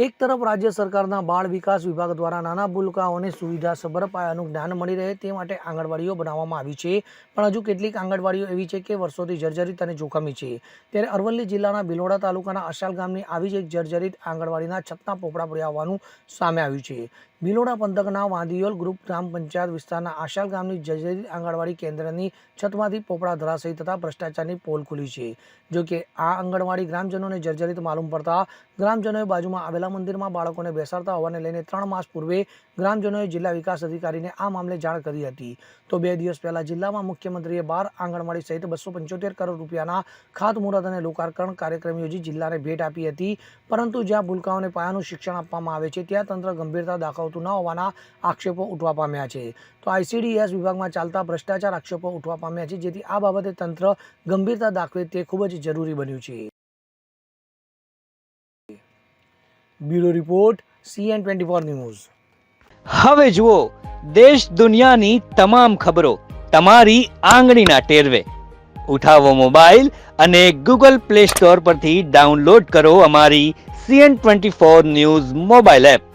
એક તરફ રાજ્ય સરકારના બાળ વિકાસ વિભાગ દ્વારા નાના ભૂલકાઓને સુવિધાસભર પાયાનું જ્ઞાન મળી રહે તે માટે આંગણવાડીઓ બનાવવામાં આવી છે. પણ હજુ કેટલીક આંગણવાડીઓ એવી છે કે વર્ષોથી જર્જરિત અને જોખમી છે. ત્યારે અરવલ્લી જિલ્લાના બિલોડા તાલુકાના અશાલ ગામની આવી જ એક જર્જરિત આંગણવાડીના છતના પોપડા પડ્યા હોવાનું સામે આવ્યું છે. બિલોડા પંથકના વાંદિયોલ ગ્રુપ ગ્રામ પંચાયત વિસ્તારના આશાલ ગામની જર્જરિત આંગણવાડી કેન્દ્રની છતમાંથી પોપડા ધરાશયી થતા ભ્રષ્ટાચારની પોલ ખુલી છે. જો કે આ આંગણવાડી ગ્રામજનોને જર્જરિત માલુમ પડતા ગ્રામજનોએ બાજુમાં આવેલા મંદિરમાં બાળકોને બેસાડતા હોવાને લઈને ત્રણ માસ પૂર્વે ગ્રામજનોએ જિલ્લા વિકાસ અધિકારીને આ મામલે જાણ કરી હતી. તો બે દિવસ પહેલા જિલ્લામાં મુખ્યમંત્રીએ બાર આંગણવાડી સહિત બસો પંચોતેર કરોડ રૂપિયાના ખાતમુહૂર્ત અને લોકાર્પણ કાર્યક્રમ યોજી જિલ્લાને ભેટ આપી હતી. પરંતુ જ્યાં ભૂલકાઓને પાયાનું શિક્ષણ આપવામાં આવે છે, ત્યાં તંત્ર ગંભીરતા દાખવતું ન હોવાના આક્ષેપો ઉઠવા પામ્યા છે. તો આઈસીડીએસ વિભાગમાં ચાલતા ભ્રષ્ટાચાર આક્ષેપો ઉઠવા પામ્યા છે, જેથી આ બાબતે તંત્ર ગંભીરતા દાખવે તે ખૂબ જ જરૂરી બન્યું છે. Bureau report, CN twenty four news. હવે જુઓ, દેશ દુનિયાની તમામ ખબરો તમારી આંગળીના ટેરવે. ઉઠાવો મોબાઈલ અને ગૂગલ પ્લે સ્ટોર પરથી ડાઉનલોડ કરો અમારી CN twenty four news mobile app.